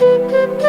संत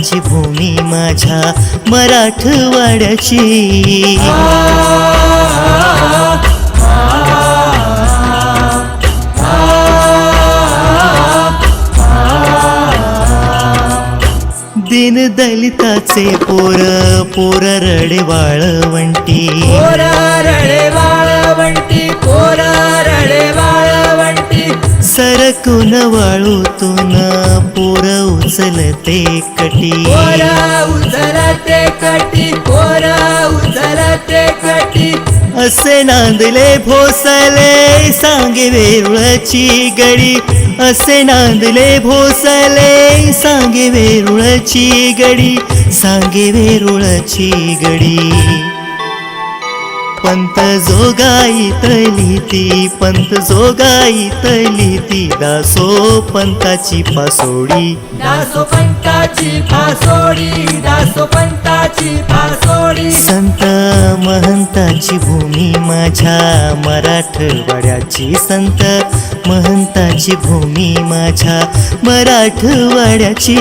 माझी भूमी माझ्या मराठवाड्याची दिन दलिताचे पोर पोर रडे वाळवंटी. रडे वाळवंटी. सरकून वाळूतून पोर उचलते कटी. पोरा उचलते कटी पोरा उचलते कटी. असे नांदले भोसले सांगे वेरुळची गडी. असे नांदले भोसले सांगे वेरुळची गडी. सांगे वेरुळची गडी. पंत जोगाईतली ती पंत जोगाईतली ती. दासो पंताची पासोडी दासो पंताची फासोडी दासो पंताची फासोडी. संत महंताची भूमी माझ्या मराठवाड्याची संत. महंताची भूमी माझ्या मराठवाड्याची.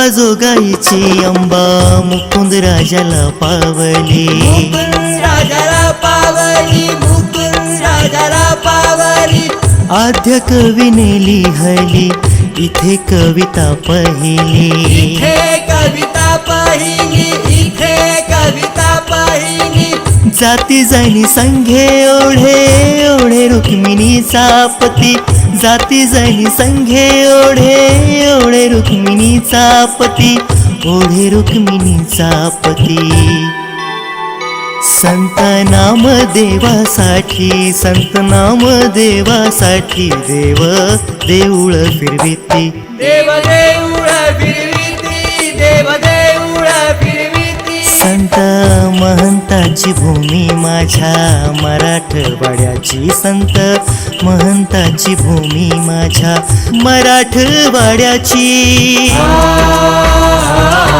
अंबा जोगाईची अंबा मुकुंद राजाला पावली. राजाला पावली राजाला पावली आद्य कवीने लिहली इथे कविता पहिली इथे कविता पहिली. इथे कविता पहिली जाती जाईनी संघे ओढे ओढे रुक्मिणीचा पती. जाती जाणी संघे ओढे ओढे रुक्मिणीचा पती ओढे रुक्मिणीचा पती. संत नाम देवासाठी संत नाम देवासाठी देव देऊळ फिरविती. देव देऊळ फिरविती. महंताची भूमी माझ्या मराठवाड्याची संत. महंताची भूमी माझ्या मराठवाड्याची. आ